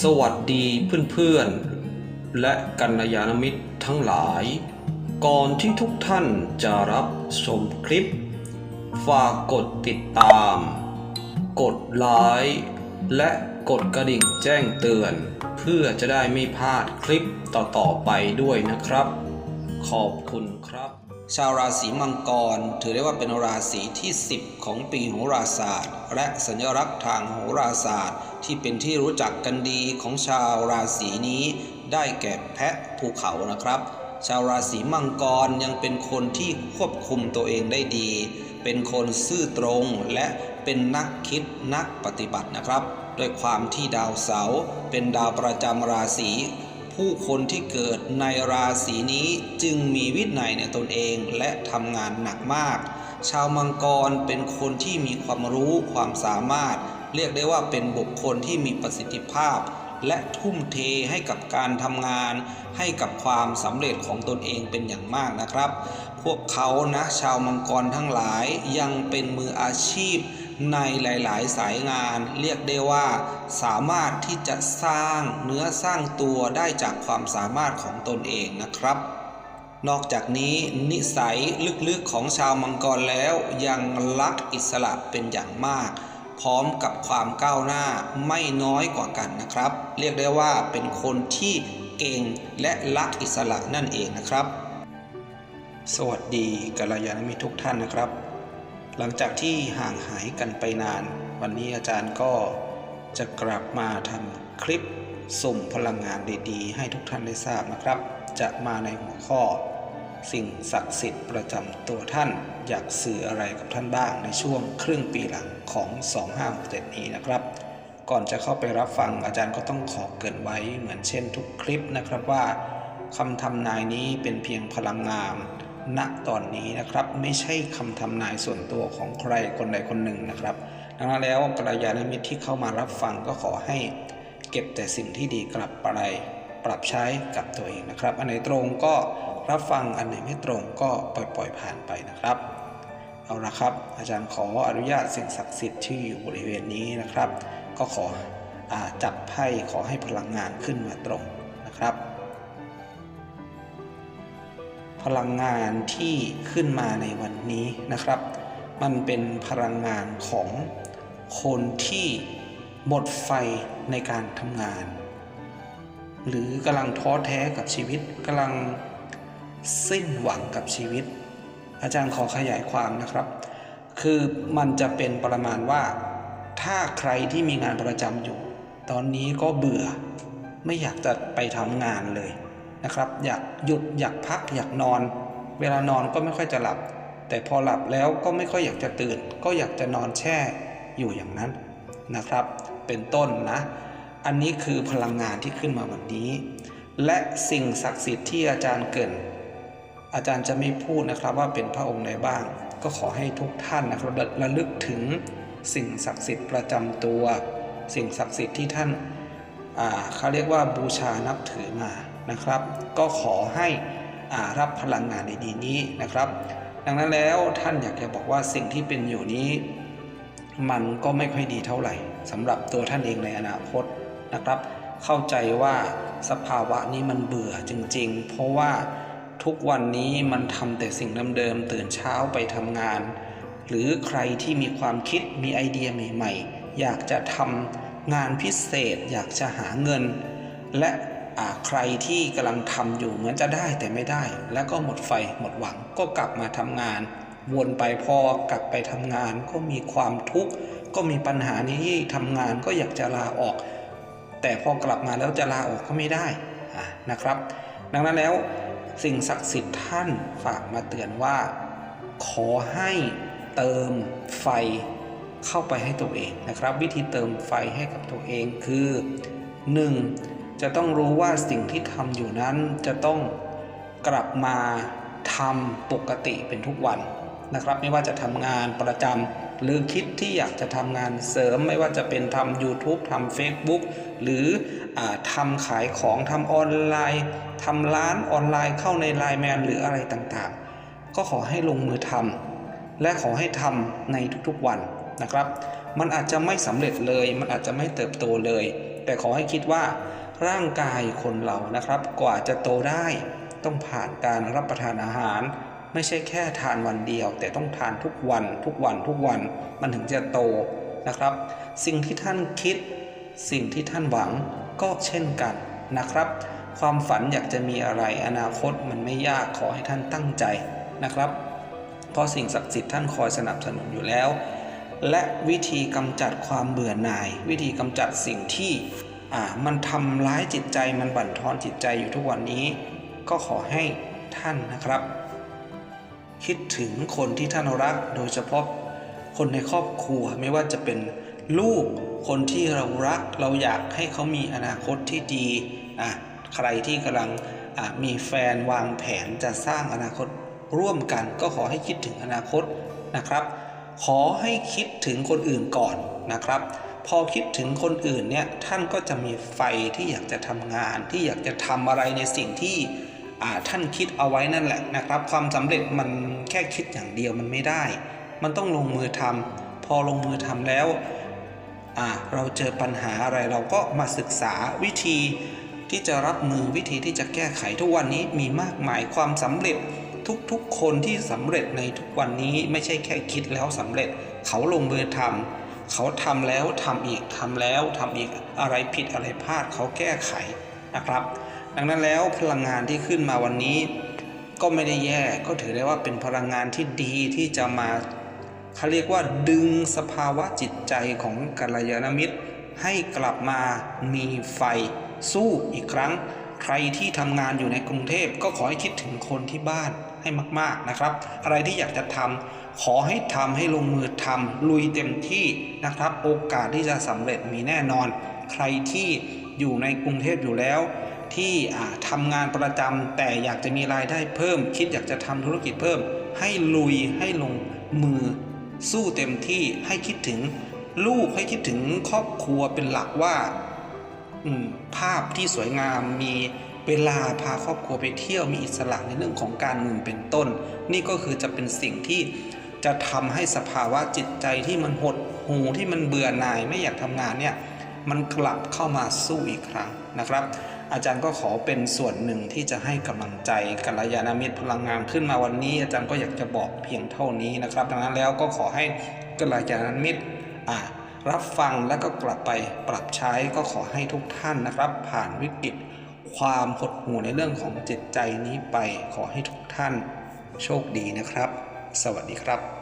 สวัสดีเพื่อนๆ และกัลยาณมิตรทั้งหลาย ก่อนที่ทุกท่านจะรับชมคลิป ฝากกดติดตาม กดไลค์และกดกระดิ่งแจ้งเตือน เพื่อจะได้ไม่พลาดคลิปต่อๆไปด้วยนะครับ ขอบคุณครับ ชาวราศีมังกร ถือได้ว่าเป็นราศีที่ 10 ของปีโหราศาสตร์ และสัญลักษณ์ทางโหราศาสตร์ ที่เป็นที่รู้จักกันดีของชาวราศีนี้ ได้แก่แพะภูเขานะครับ ชาวราศีมังกรยังเป็นคนที่ควบคุมตัวเองได้ดี เป็นคนซื่อตรงและเป็นนักคิดนักปฏิบัตินะครับ ด้วยความที่ดาวเสาร์เป็นดาวประจำราศี ผู้คนที่เกิดในราศีนี้จึงมีวินัยในตนเองและทำงานหนักมาก ชาวมังกรเป็นคนที่มีความรู้ความสามารถ เรียกได้ว่าเป็นบุคคลที่มีประสิทธิภาพ และทุ่มเทให้กับการทำงาน ให้กับความสำเร็จของตนเองเป็นอย่างมากนะครับ พวกเขานะชาวมังกรทั้งหลายยังเป็นมืออาชีพ ในหลาย ๆ สายงาน เรียกได้ว่า สามารถที่จะสร้างเนื้อสร้างตัวได้จากความสามารถของตนเองนะครับ นอกจากนี้นิสัยลึก ๆ ของชาวมังกรแล้วยังรักอิสระเป็นอย่างมาก พร้อมกับความก้าวหน้าไม่น้อยกว่ากันนะครับ เรียกได้ว่าเป็นคนที่เก่งและรักอิสระนั่นเองนะครับ สวัสดีกัลยาณมิตรทุกท่านนะครับ หลังจากที่ห่างหายกันไปนาน วันนี้อาจารย์ก็จะกลับมาทำคลิปส่งพลังงานดีๆ ให้ทุกท่านได้ทราบนะครับ จะมาในหัวข้อ สิ่งศักดิ์สิทธิ์ประจำตัวท่าน อยากสื่ออะไรกับท่านบ้างในช่วงครึ่งปีหลังของ 2567นี้นะครับ ก่อนจะเข้าไปรับฟังอาจารย์ก็ต้องขอเกินไว้เหมือนเช่นทุกคลิปนะครับว่าคำทำนายนี้เป็นเพียงพลังงาน ณตอนนี้นะครับไม่ใช่คำทำนายส่วนตัวของใครคนใดคนหนึ่งนะครับ ดังนั้นแล้วกัลยาณมิตรที่เข้ามารับฟังก็ขอให้เก็บแต่สิ่งที่ดีกลับไปปรับใช้กับตัวเองนะครับ อันไหนตรงก็รับฟังอันไหนไม่ตรงก็ปล่อยปล่อยผ่านไปนะครับ เอาละครับ อาจารย์ขออนุญาตสิ่งศักดิ์สิทธิ์ที่อยู่บริเวณนี้นะครับ ก็ขออจับไพ่ขอให้พลังงานขึ้นมาตรงนะครับ พลังงานที่ขึ้นมาในวันนี้นะครับ มันเป็นพลังงานของคนที่หมดไฟในการทำงาน หรือกำลังท้อแท้กับชีวิตกำลังสิ้นหวังกับชีวิต อาจารย์ขอขยายความนะครับ คือมันจะเป็นประมาณว่า ถ้าใครที่มีงานประจำอยู่ ตอนนี้ก็เบื่อไม่อยากจะไปทำงานเลย นะครับ อยากหยุดอยากพักอยากนอน เวลานอนก็ไม่ค่อยจะหลับ แต่พอหลับแล้วก็ไม่ค่อยอยากจะตื่น ก็อยากจะนอนแช่อยู่อย่างนั้นนะครับ เป็นต้นนะ อันนี้คือพลังงานที่ขึ้นมาวันนี้ และสิ่งศักดิ์สิทธิ์ที่อาจารย์เกินอาจารย์จะไม่พูดนะครับว่าเป็นพระองค์ใดบ้าง ก็ขอให้ทุกท่านนะครับระลึกถึงสิ่งศักดิ์สิทธิ์ประจำตัว สิ่งศักดิ์สิทธิ์ที่ท่านเขาเรียกว่าบูชานับถือมา นะครับ ก็ขอให้รับพลังงานในดีนี้นะครับ ดังนั้นแล้วท่านอยากจะบอกว่าสิ่งที่เป็นอยู่นี้ มันก็ไม่ค่อยดีเท่าไหร่สำหรับตัวท่านเองในอนาคตนะครับ เข้าใจว่าสภาวะนี้มันเบื่อจริง ๆ เพราะว่าทุกวันนี้มันทำแต่สิ่งเดิมๆตื่นเช้าไปทำงาน หรือใครที่มีความคิดมีไอเดียใหม่ ๆ อยากจะทำงานพิเศษอยากจะหาเงิน และ ใครที่กำลังทำอยู่เหมือนจะได้แต่ไม่ได้ แล้วก็หมดไฟหมดหวังก็กลับมาทำงาน วนไปพอกลับไปทำงานก็มีความทุกข์ก็มีปัญหานี้ที่ทำงานก็อยากจะลาออก แต่พอกลับมาแล้วจะลาออกก็ไม่ได้นะครับ ดังนั้นแล้วสิ่งศักดิ์สิทธิ์ท่านฝากมาเตือนว่า ขอให้เติมไฟเข้าไปให้ตัวเองนะครับ วิธีเติมไฟให้กับตัวเองคือ 1. จะต้องรู้ว่าสิ่งที่ทำอยู่นั้นจะต้องกลับมาทำปกติเป็นทุกวันนะครับ ไม่ว่าจะทำงานประจำหรือคิดที่อยากจะทำงานเสริม ไม่ว่าจะเป็นทำ YouTube ทำ Facebook หรืออทำขายของทำออนไลน์ทำร้านออนไลน์เข้าในไลน์แมนหรืออะไรต่างๆ ก็ขอให้ลงมือทำและขอให้ทำในทุกๆวันนะครับ มันอาจจะไม่สำเร็จเลย มันอาจจะไม่เติบโตเลย แต่ขอให้คิดว่า ร่างกายคนเรานะครับ กว่าจะโตได้ต้องผ่านการรับประทานอาหาร ไม่ใช่แค่ทานวันเดียว แต่ต้องทานทุกวันทุกวันทุกวันมันถึงจะโตนะครับ สิ่งที่ท่านคิด สิ่งที่ท่านหวังก็เช่นกันนะครับ ความฝันอยากจะมีอะไรอนาคตมันไม่ยากขอให้ท่านตั้งใจนะครับ เพราะสิ่งศักดิ์สิทธิ์ท่านคอยสนับสนุนอยู่แล้ว และวิธีกำจัดความเบื่อหน่าย วิธีกำจัดสิ่งที่ อ่ามันทำร้ายจิตใจมันบั่นทอนจิตใจอยู่ทุกวันนี้ ก็ขอให้ท่านนะครับ คิดถึงคนที่ท่านรักโดยเฉพาะคนในครอบครัวไม่ว่าจะเป็นลูกคนที่เรารักเราอยากให้เขามีอนาคตที่ดีอะใครที่กำลังมีแฟนวางแผนจะสร้างอนาคตร่วมกัน ก็ขอให้คิดถึงอนาคตนะครับ ขอให้คิดถึงคนอื่นก่อนนะครับ พอคิดถึงคนอื่นเนี่ยท่านก็จะมีไฟที่อยากจะทำงาน ที่อยากจะทำอะไรในสิ่งที่อ่าท่านคิดเอาไว้นั่นแหละนะครับ ความสำเร็จมันแค่คิดอย่างเดียวมันไม่ได้ มันต้องลงมือทำพอลงมือทำแล้วอ่าเราเจอปัญหาอะไรเราก็มาศึกษาวิธีที่จะรับมือวิธีที่จะแก้ไขทุกวันนี้มีมากมายความสำเร็จทุกๆคนที่สำเร็จในทุกวันนี้ไม่ใช่แค่คิดแล้วสำเร็จเขาลงมือทำ เขาทำแล้วทำอีกทำแล้วทำอีกอะไรผิดอะไรพลาดเขาแก้ไขนะครับ ดังนั้นแล้วพลังงานที่ขึ้นมาวันนี้ ก็ไม่ได้แย่ก็ถือได้ว่าเป็นพลังงานที่ดีที่จะมาเขาเรียกว่าดึงสภาวะจิตใจของกัลยาณมิตร ให้กลับมามีไฟสู้อีกครั้ง ใครที่ทำงานอยู่ในกรุงเทพก็ขอให้คิดถึงคนที่บ้านให้มาก ๆนะครับ อะไรที่อยากจะทำ ขอให้ทำให้ลงมือทำลุยเต็มที่นะครับ โอกาสที่จะสำเร็จมีแน่นอน ใครที่อยู่ในกรุงเทพอยู่แล้ว ที่อ่าทำงานประจำแต่อยากจะมีรายได้เพิ่ม คิดอยากจะทำธุรกิจเพิ่ม ให้ลุยให้ลงมือ สู้เต็มที่ให้คิดถึงลูกให้คิดถึงครอบครัวเป็นหลักว่าภาพที่สวยงามมีเวลาพาครอบครัวไปเที่ยวมีอิสระในเรื่องของการเงินเป็นต้น นี่ก็คือจะเป็นสิ่งที่ จะทำให้สภาวะจิตใจที่มันหดหูที่มันเบื่อหน่ายไม่อยากทำงานเนี่ยมันกลับเข้ามาสู้อีกครั้งนะครับ อาจารย์ก็ขอเป็นส่วนหนึ่งที่จะให้กำลังใจกัลยาณมิตรพลังงานขึ้นมาวันนี้ อาจารย์ก็อยากจะบอกเพียงเท่านี้นะครับ ดังนั้นแล้วก็ขอให้กัลยาณมิตรอ่ารับฟังแล้วก็กลับไปปรับใช้ก็ขอให้ทุกท่านนะครับ ผ่านวิกฤตความหดหู่ในเรื่องของจิตใจนี้ไป ขอให้ทุกท่านโชคดีนะครับ สวัสดีครับ